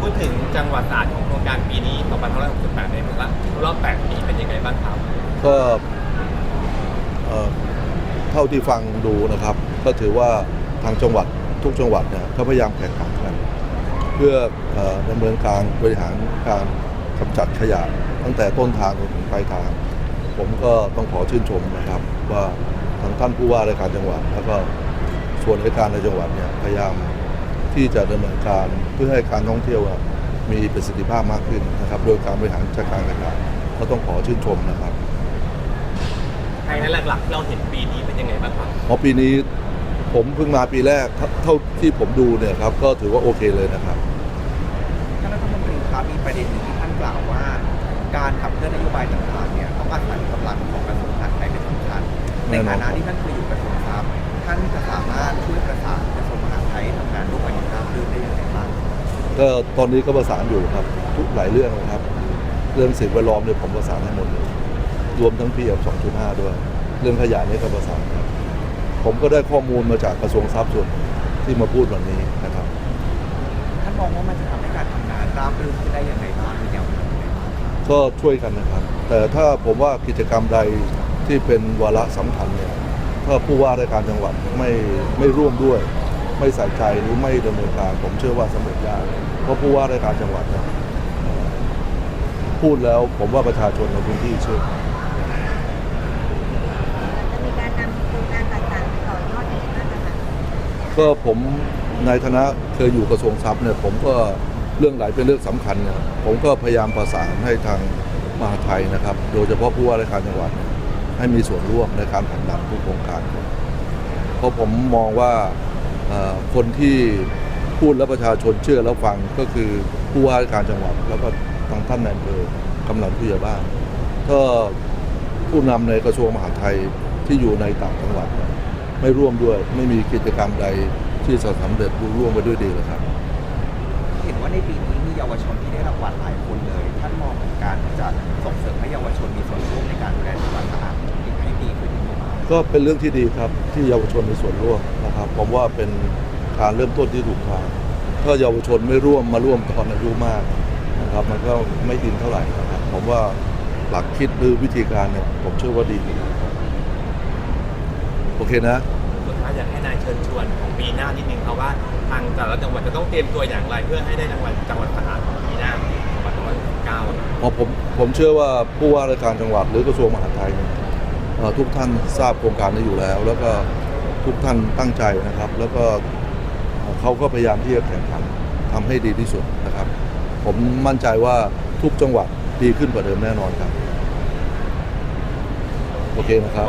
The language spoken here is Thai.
พูดถึงจังหวัดสะอาดของโครงการปีนี้2568ในรอบ8ปีเป็นยังไงบ้างครับ ก็เอ่อเท่าที่ฟังดูนะครับ ก็ถือว่าทางจังหวัดทุกจังหวัดเนี่ยก็พยายามแข่งขันกัน เพื่อเอ่อดำเนินการบริหารการกำจัดขยะตั้งแต่ต้นทางจนถึงปลายทาง ผมก็ต้องขอชื่นชมนะครับ ว่าทางท่านผู้ว่าราชการจังหวัด แล้วก็ส่วนราชการในจังหวัดเนี่ยพยายาม ที่จะดำเนินการเพื่อให้การท่องเที่ยวอะมีประสิทธิภาพมากขึ้นนะครับ โดยการบริหารจัดการขยะก็ต้องขอชื่นชมนะครับไฮไลท์หลักๆที่เราเห็นปีนี้เป็นยังไงบ้างครับเพราะปีนี้ผมเพิ่งมาปีแรกเท่าเท่าที่ผมดูเนี่ยครับก็ถือว่าโอเคเลยนะครับท่านรัฐมนตรีครับมีประเด็นหนึ่งที่ท่านกล่าวว่า การขับเคลื่อนนโยบายต่างๆเนี่ยต้องอาศัยกำลังของกระทรวงมหาดไทยเป็นสำคัญในแน่นอนฐานะที่ท่านเคยอยู่กระทรวงทรัพย์ท่านจะสามารถช่วยประสาน ก็ตอนนี้ก็ประสานอยู่ครับ ทุกหลายเรื่องนะครับ เรื่องสิ่งแวดล้อมเนี่ยผมประสานให้หมดเลยรวมทั้ง PM 2.5ด้วย เรื่องขยะนี่ก็ประสานครับ ผมก็ได้ข้อมูลมาจากกระทรวงทรัพย์ส่วนที่มาพูดวันนี้นะครับ ท่านมองว่ามันจะทำให้การทำงานราบรื่นขึ้นได้อย่างไรบ้างหรือยังไงบ้างก็ช่วยกันนะครับ แต่ถ้าผมว่ากิจกรรมใดที่เป็นวาระสำคัญเนี่ยถ้าผู้ว่าราชการจังหวัดไม่ไม่ร่วมด้วย ไม่ใส่ใจหรือไม่ดำเนินการ ผมเชื่อว่าสำเร็จยาก เพราะผู้ว่าราชการจังหวัดเนี่ยเอ่อพูดแล้วผมว่าประชาชนในพื้นที่เชื่อจะมีการนำโครงการต่างๆไปต่อยอดยังไงบ้างนะคะก็ผมในฐานะเคยอยู่กระทรวงทรัพย์เนี่ยผมก็เรื่องไหนเป็นเรื่องสำคัญเนี่ยผมก็พยายามประสานให้ทางมหาดไทยนะครับ โดยเฉพาะผู้ว่าราชการจังหวัดเนี่ยให้มีส่วนร่วมในการผลักดันทุกโครงการครับเพราะผมมองว่าเอ่อคนที่ พูดแล้วประชาชนเชื่อแล้วฟังก็คือผู้ว่าราชการจังหวัดแล้วก็ทางท่านนายอำเภอกำลังผู้ใหญ่บ้านถ้าผู้นำในกระทรวงมหาดไทยที่อยู่ในต่างจังหวัดเนี่ยไม่ร่วมด้วยไม่มีกิจกรรมใดที่จะสำเร็จรุ่ร่วงไปด้วยดีเลยครับ เห็นว่าในปีนี้มีเยาวชนที่ได้รางวัลหลายคนเลย ท่านมองถึงการที่จะส่งเสริมให้เยาวชนมีส่วนร่วมในการดูแลจังหวัดสะอาดอีกให้ดีขึ้นอีกบ้างก็เป็นเรื่องที่ดีครับที่เยาวชนมีส่วนร่วมนะครับผมว่าเป็น การเริ่มต้นที่ถูกทางถ้าเยาวชนไม่ร่วมมาร่วมตอนอายุมากนะครับ มันก็ไม่อินเท่าไหร่นะครับผมว่าหลักคิดหรือวิธีการเนี่ยผมเชื่อว่าดี โอเคนะสุดท้ายอยากให้นายเชิญชวนของปีหน้านิดนึงครับว่าทางแต่ละจังหวัดจะต้องเตรียมตัวอย่างไร เพื่อให้ได้รางวัลจังหวัดสะอาดของปีหน้า2569เพราะผมผมเชื่อว่าผู้ว่าราชการจังหวัดหรือกระทรวงมหาดไทยเนี่ยเอ่อทุกท่านทราบโครงการนี้อยู่แล้ว แล้วก็ทุกท่านตั้งใจนะครับ แล้วก็ เขาก็พยายามที่จะแข่งขันทำให้ดีที่สุดนะครับ ผมมั่นใจว่าทุกจังหวัดดีขึ้นกว่าเดิมแน่นอนครับ โอเคนะครับ